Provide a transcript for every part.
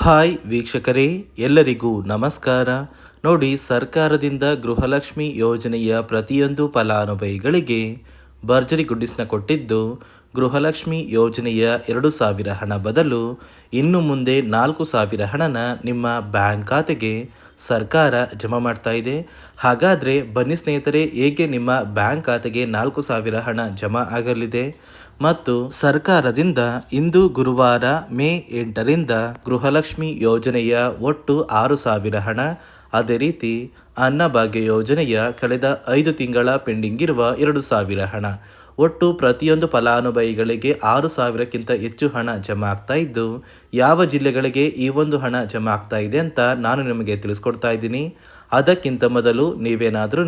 Hi ವೀಕ್ಷಕರೇ, ಎಲ್ಲರಿಗೂ ನಮಸ್ಕಾರ. ನೋಡಿ, ಸರ್ಕಾರದಿಂದ ಗೃಹಲಕ್ಷ್ಮಿ ಯೋಜನೆಯ ಪ್ರತಿಯೊಂದು ಫಲಾನುಭವಿಗಳಿಗೆ ಭರ್ಜರಿ ಗುಡ್ಡಿಸ್ನ ಕೊಟ್ಟಿದ್ದು, ಗೃಹಲಕ್ಷ್ಮಿ ಯೋಜನೆಯ ಎರಡು ಸಾವಿರ ಹಣ ಬದಲು ಇನ್ನು ಮುಂದೆ ನಾಲ್ಕು ಸಾವಿರ ಹಣನ ನಿಮ್ಮ ಬ್ಯಾಂಕ್ ಖಾತೆಗೆ ಸರ್ಕಾರ ಜಮಾ ಮಾಡ್ತಾ ಇದೆ. ಹಾಗಾದರೆ ಬನ್ನಿ ಸ್ನೇಹಿತರೆ, ಹೇಗೆ ನಿಮ್ಮ ಬ್ಯಾಂಕ್ ಖಾತೆಗೆ ನಾಲ್ಕು ಸಾವಿರ ಹಣ ಜಮಾ ಆಗಲಿದೆ? ಮತ್ತು ಸರ್ಕಾರದಿಂದ ಇಂದು ಗುರುವಾರ ಮೇ ಎಂಟರಿಂದ ಗೃಹಲಕ್ಷ್ಮಿ ಯೋಜನೆಯ ಒಟ್ಟು ಆರು ಸಾವಿರ ಹಣ. ಅದೇ ರೀತಿ ಅನ್ನಭಾಗ್ಯ ಯೋಜನೆಯ ಕಳೆದ ಐದು ತಿಂಗಳ ಪೆಂಡಿಂಗ್ ಇರುವ ಎರಡು ಸಾವಿರ ಹಣ. ಒಟ್ಟು ಪ್ರತಿಯೊಂದು ಫಲಾನುಭವಿಗಳಿಗೆ ಆರು ಸಾವಿರಕ್ಕಿಂತ ಹೆಚ್ಚು ಹಣ ಜಮಾ ಆಗ್ತಾ ಇದ್ದು, ಯಾವ ಜಿಲ್ಲೆಗಳಿಗೆ ಈ ಒಂದು ಹಣ ಜಮಾ ಆಗ್ತಾ ಇದೆ ಅಂತ ನಾನು ನಿಮಗೆ ತಿಳಿಸ್ಕೊಡ್ತಾ ಇದ್ದೀನಿ. ಅದಕ್ಕಿಂತ ಮೊದಲು ನೀವೇನಾದ್ರೂ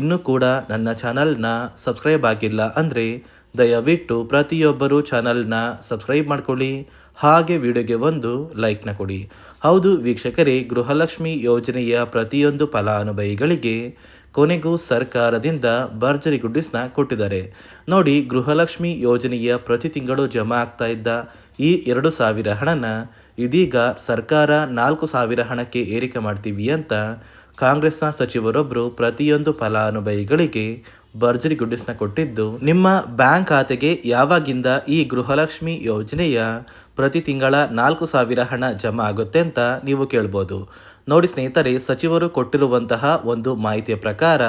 ಇನ್ನೂ ಕೂಡ ನನ್ನ ಚಾನಲ್ನ ಸಬ್ಸ್ಕ್ರೈಬ್ ಆಗಿಲ್ಲ ಅಂದರೆ ದಯವಿಟ್ಟು ಪ್ರತಿಯೊಬ್ಬರು ಚಾನಲ್ನ ಸಬ್ಸ್ಕ್ರೈಬ್ ಮಾಡ್ಕೊಳ್ಳಿ, ಹಾಗೆ ವಿಡಿಯೋಗೆ ಒಂದು ಲೈಕ್ನ ಕೊಡಿ. ಹೌದು ವೀಕ್ಷಕರೇ, ಗೃಹಲಕ್ಷ್ಮಿ ಯೋಜನೆಯ ಪ್ರತಿಯೊಂದು ಫಲಾನುಭವಿಗಳಿಗೆ ಕೊನೆಗೂ ಸರ್ಕಾರದಿಂದ ಭರ್ಜರಿ ಗುಡ್ಡಿಸ್ನ ಕೊಟ್ಟಿದ್ದಾರೆ. ನೋಡಿ, ಗೃಹಲಕ್ಷ್ಮಿ ಯೋಜನೆಯ ಪ್ರತಿ ತಿಂಗಳು ಜಮಾ ಆಗ್ತಾ ಇದ್ದ ಈ ಎರಡು ಸಾವಿರ ಹಣನ ಇದೀಗ ಸರ್ಕಾರ ನಾಲ್ಕು ಸಾವಿರ ಹಣಕ್ಕೆ ಏರಿಕೆ ಮಾಡ್ತೀವಿ ಅಂತ ಕಾಂಗ್ರೆಸ್ನ ಸಚಿವರೊಬ್ಬರು ಪ್ರತಿಯೊಂದು ಫಲಾನುಭವಿಗಳಿಗೆ ಭರ್ಜರಿ ಗುಡ್ಡಿಸ್ನ ಕೊಟ್ಟಿದ್ದು ನಿಮ್ಮ ಬ್ಯಾಂಕ್ ಖಾತೆಗೆ ಯಾವಾಗಿಂದ ಈ ಗೃಹಲಕ್ಷ್ಮಿ ಯೋಜನೆಯ ಪ್ರತಿ ತಿಂಗಳ ನಾಲ್ಕು ಸಾವಿರ ಹಣ ಜಮಾ ಆಗುತ್ತೆ ಅಂತ ನೀವು ಕೇಳ್ಬೋದು. ನೋಡಿ ಸ್ನೇಹಿತರೆ, ಸಚಿವರು ಕೊಟ್ಟಿರುವಂತಹ ಒಂದು ಮಾಹಿತಿಯ ಪ್ರಕಾರ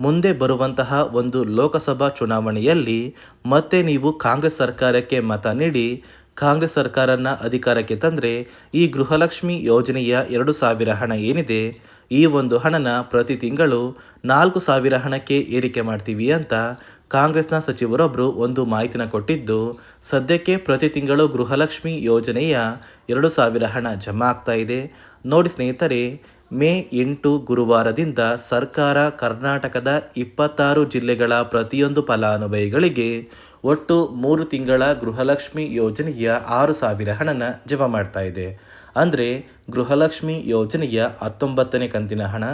ಮುಂದೆ ಬರುವಂತಹ ಒಂದು ಲೋಕಸಭಾ ಚುನಾವಣೆಯಲ್ಲಿ ಮತ್ತೆ ನೀವು ಕಾಂಗ್ರೆಸ್ ಸರ್ಕಾರಕ್ಕೆ ಮತ ನೀಡಿ, ಕಾಂಗ್ರೆಸ್ ಸರ್ಕಾರನ ಅಧಿಕಾರಕ್ಕೆ ತಂದರೆ ಈ ಗೃಹಲಕ್ಷ್ಮಿ ಯೋಜನೆಯ ಎರಡು ಸಾವಿರ ಹಣ ಏನಿದೆ ಈ ಒಂದು ಹಣನ ಪ್ರತಿ ತಿಂಗಳು ನಾಲ್ಕು ಸಾವಿರ ಹಣಕ್ಕೆ ಏರಿಕೆ ಮಾಡ್ತೀವಿ ಅಂತ ಕಾಂಗ್ರೆಸ್ನ ಸಚಿವರೊಬ್ಬರು ಒಂದು ಮಾಹಿತಿನ ಕೊಟ್ಟಿದ್ದು, ಸದ್ಯಕ್ಕೆ ಪ್ರತಿ ತಿಂಗಳು ಗೃಹಲಕ್ಷ್ಮಿ ಯೋಜನೆಯ ಎರಡು ಸಾವಿರ ಹಣ ಜಮಾ ಆಗ್ತಾ ಇದೆ. ನೋಡಿ ಸ್ನೇಹಿತರೆ ಮೇ ಎಂಟು ಗುರುವಾರದಿಂದ ಸರ್ಕಾರ ಕರ್ನಾಟಕದ ಇಪ್ಪತ್ತಾರು ಜಿಲ್ಲೆಗಳ ಪ್ರತಿಯೊಂದು ಫಲಾನುಭವಿಗಳಿಗೆ ಒಟ್ಟು ಮೂರು ತಿಂಗಳ ಗೃಹಲಕ್ಷ್ಮಿ ಯೋಜನೆಯ ಆರು ಸಾವಿರ ಹಣನ ಜಮಾ ಮಾಡ್ತಾ ಇದೆ. ಅಂದರೆ ಗೃಹಲಕ್ಷ್ಮಿ ಯೋಜನೆಯ ಹತ್ತೊಂಬತ್ತನೇ ಕಂತಿನ ಹಣ,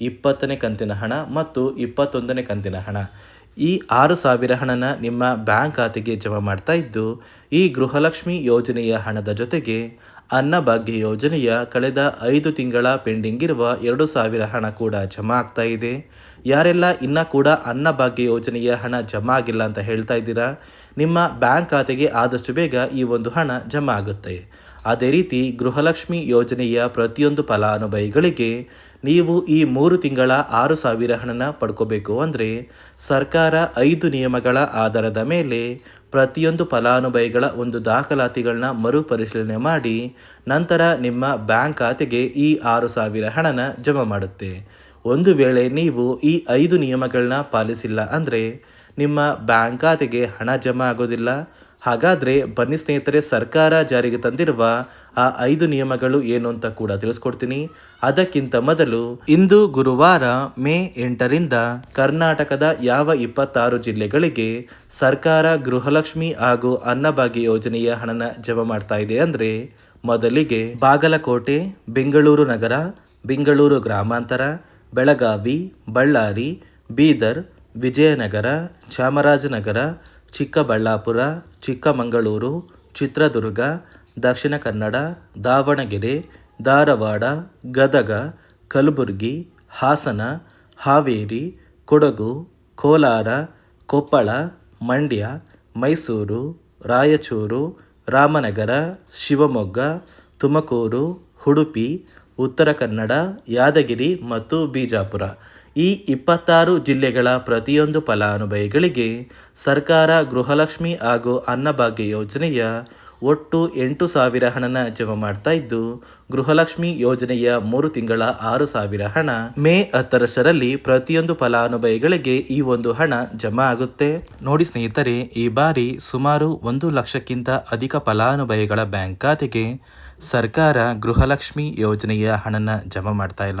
ಇಪ್ಪತ್ತನೇ ಕಂತಿನ ಹಣ ಮತ್ತು ಇಪ್ಪತ್ತೊಂದನೇ ಕಂತಿನ ಹಣ. ಈ ಆರು ಸಾವಿರ ಹಣನ ನಿಮ್ಮ ಬ್ಯಾಂಕ್ ಖಾತೆಗೆ ಜಮಾ ಮಾಡ್ತಾ ಇದ್ದು, ಈ ಗೃಹಲಕ್ಷ್ಮಿ ಯೋಜನೆಯ ಹಣದ ಜೊತೆಗೆ ಅನ್ನಭಾಗ್ಯ ಯೋಜನೆಯ ಕಳೆದ ಐದು ತಿಂಗಳ ಪೆಂಡಿಂಗ್ ಇರುವ ಎರಡು ಸಾವಿರ ಹಣ ಕೂಡ ಜಮಾ ಆಗ್ತಾ ಇದೆ. ಯಾರೆಲ್ಲ ಇನ್ನೂ ಕೂಡ ಅನ್ನಭಾಗ್ಯ ಯೋಜನೆಯ ಹಣ ಜಮಾ ಆಗಿಲ್ಲ ಅಂತ ಹೇಳ್ತಾ ಇದ್ದೀರಾ? ನಿಮ್ಮ ಬ್ಯಾಂಕ್ ಖಾತೆಗೆ ಆದಷ್ಟು ಬೇಗ ಈ ಒಂದು ಹಣ ಜಮಾ ಆಗುತ್ತೆ. ಅದೇ ರೀತಿ ಗೃಹಲಕ್ಷ್ಮಿ ಯೋಜನೆಯ ಪ್ರತಿಯೊಂದು ಫಲಾನುಭವಿಗಳಿಗೆ ನೀವು ಈ ಮೂರು ತಿಂಗಳ ಆರು ಸಾವಿರ ಹಣನ ಪಡ್ಕೋಬೇಕು ಅಂದರೆ ಸರ್ಕಾರ ಐದು ನಿಯಮಗಳ ಆಧಾರದ ಮೇಲೆ ಪ್ರತಿಯೊಂದು ಫಲಾನುಭವಿಗಳ ಒಂದು ದಾಖಲಾತಿಗಳನ್ನ ಮರುಪರಿಶೀಲನೆ ಮಾಡಿ ನಂತರ ನಿಮ್ಮ ಬ್ಯಾಂಕ್ ಖಾತೆಗೆ ಈ ಆರು ಸಾವಿರ ಹಣನ ಜಮಾ ಮಾಡುತ್ತೆ. ಒಂದು ವೇಳೆ ನೀವು ಈ ಐದು ನಿಯಮಗಳನ್ನ ಪಾಲಿಸಿಲ್ಲ ಅಂದರೆ ನಿಮ್ಮ ಬ್ಯಾಂಕ್ ಖಾತೆಗೆ ಹಣ ಜಮಾ ಆಗೋದಿಲ್ಲ. ಹಾಗಾದರೆ ಬನ್ನಿ ಸ್ನೇಹಿತರೆ, ಸರ್ಕಾರ ಜಾರಿಗೆ ತಂದಿರುವ ಆ ಐದು ನಿಯಮಗಳು ಏನು ಅಂತ ಕೂಡ ತಿಳಿಸ್ಕೊಡ್ತೀನಿ. ಅದಕ್ಕಿಂತ ಮೊದಲು ಇಂದು ಗುರುವಾರ ಮೇ ಎಂಟರಿಂದ ಕರ್ನಾಟಕದ ಯಾವ ಇಪ್ಪತ್ತಾರು ಜಿಲ್ಲೆಗಳಿಗೆ ಸರ್ಕಾರ ಗೃಹಲಕ್ಷ್ಮಿ ಹಾಗೂ ಅನ್ನಭಾಗ್ಯ ಯೋಜನೆಯ ಹಣನ ಜಮಾ ಮಾಡ್ತಾ ಇದೆ ಅಂದರೆ ಮೊದಲಿಗೆ ಬಾಗಲಕೋಟೆ, ಬೆಂಗಳೂರು ನಗರ, ಬೆಂಗಳೂರು ಗ್ರಾಮಾಂತರ, ಬೆಳಗಾವಿ, ಬಳ್ಳಾರಿ, ಬೀದರ್, ವಿಜಯನಗರ, ಚಾಮರಾಜನಗರ ಚಿಕ್ಕಬಳ್ಳಾಪುರ, ಚಿಕ್ಕಮಗಳೂರು, ಚಿತ್ರದುರ್ಗ, ದಕ್ಷಿಣ ಕನ್ನಡ, ದಾವಣಗೆರೆ, ಧಾರವಾಡ, ಗದಗ, ಕಲಬುರಗಿ, ಹಾಸನ, ಹಾವೇರಿ, ಕೊಡಗು, ಕೋಲಾರ, ಕೊಪ್ಪಳ, ಮಂಡ್ಯ, ಮೈಸೂರು, ರಾಯಚೂರು, ರಾಮನಗರ, ಶಿವಮೊಗ್ಗ, ತುಮಕೂರು, ಉಡುಪಿ, ಉತ್ತರ ಕನ್ನಡ, ಯಾದಗಿರಿ ಮತ್ತು ಬಿಜಾಪುರ. ಈ ಇಪ್ಪತ್ತಾರು ಜಿಲ್ಲೆಗಳ ಪ್ರತಿಯೊಂದು ಫಲಾನುಭವಿಗಳಿಗೆ ಸರ್ಕಾರ ಗೃಹಲಕ್ಷ್ಮಿ ಹಾಗೂ ಅನ್ನಭಾಗ್ಯ ಯೋಜನೆಯ ಒಟ್ಟು ಎಂಟು ಸಾವಿರ ಹಣನ ಜಮಾ ಮಾಡ್ತಾ ಇದ್ದು, ಗೃಹಲಕ್ಷ್ಮಿ ಯೋಜನೆಯ ಮೂರು ತಿಂಗಳ ಆರು ಸಾವಿರ ಹಣ ಮೇ ಹತ್ತರಷ್ಟರಲ್ಲಿ ಪ್ರತಿಯೊಂದು ಫಲಾನುಭವಿಗಳಿಗೆ ಈ ಒಂದು ಹಣ ಜಮಾ ಆಗುತ್ತೆ. ನೋಡಿ ಸ್ನೇಹಿತರೆ, ಈ ಬಾರಿ ಸುಮಾರು ಒಂದು ಲಕ್ಷಕ್ಕಿಂತ ಅಧಿಕ ಫಲಾನುಭವಿಗಳ ಬ್ಯಾಂಕ್ ಖಾತೆಗೆ ಸರ್ಕಾರ ಗೃಹಲಕ್ಷ್ಮಿ ಯೋಜನೆಯ ಹಣನ ಜಮಾ ಮಾಡ್ತಾ ಇಲ್ಲ.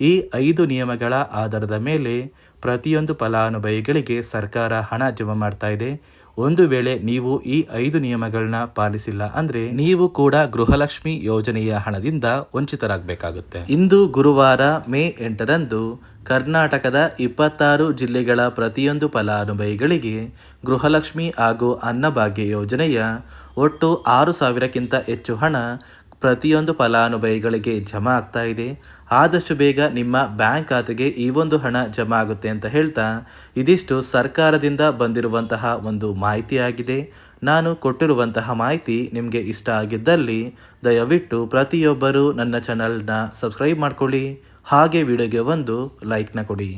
ಈ ಐದು ನಿಯಮಗಳ ಆಧಾರದ ಮೇಲೆ ಪ್ರತಿಯೊಂದು ಫಲಾನುಭವಿಗಳಿಗೆ ಸರ್ಕಾರ ಹಣ ಜಮಾ ಮಾಡ್ತಾ ಇದೆ. ಒಂದು ವೇಳೆ ನೀವು ಈ ಐದು ನಿಯಮಗಳನ್ನ ಪಾಲಿಸಿಲ್ಲ ಅಂದ್ರೆ ನೀವು ಕೂಡ ಗೃಹಲಕ್ಷ್ಮಿ ಯೋಜನೆಯ ಹಣದಿಂದ ವಂಚಿತರಾಗಬೇಕಾಗುತ್ತೆ. ಇಂದು ಗುರುವಾರ ಮೇ ಎಂಟರಂದು ಕರ್ನಾಟಕದ ಇಪ್ಪತ್ತಾರು ಜಿಲ್ಲೆಗಳ ಪ್ರತಿಯೊಂದು ಫಲಾನುಭವಿಗಳಿಗೆ ಗೃಹಲಕ್ಷ್ಮಿ ಹಾಗೂ ಅನ್ನಭಾಗ್ಯ ಯೋಜನೆಯ ಒಟ್ಟು ಆರು ಸಾವಿರಕ್ಕಿಂತ ಹೆಚ್ಚು ಹಣ ಪ್ರತಿಯೊಂದು ಫಲಾನುಭವಿಗಳಿಗೆ ಜಮಾ ಆಗ್ತಾ ಇದೆ. ಆದಷ್ಟು ಬೇಗ ನಿಮ್ಮ ಬ್ಯಾಂಕ್ ಖಾತೆಗೆ ಈ ಒಂದು ಹಣ ಜಮಾ ಆಗುತ್ತೆ ಅಂತ ಹೇಳ್ತಾ ಇದಿಷ್ಟು ಸರ್ಕಾರದಿಂದ ಬಂದಿರುವಂತಹ ಒಂದು ಮಾಹಿತಿಯಾಗಿದೆ. ನಾನು ಕೊಟ್ಟಿರುವಂತಹ ಮಾಹಿತಿ ನಿಮಗೆ ಇಷ್ಟ ಆಗಿದ್ದಲ್ಲಿ ದಯವಿಟ್ಟು ಪ್ರತಿಯೊಬ್ಬರೂ ನನ್ನ ಚಾನಲ್ನ ಸಬ್ಸ್ಕ್ರೈಬ್ ಮಾಡ್ಕೊಳ್ಳಿ. ಹಾಗೆ ವಿಡಿಯೋಗೆ ಒಂದು ಲೈಕ್ನ ಕೊಡಿ.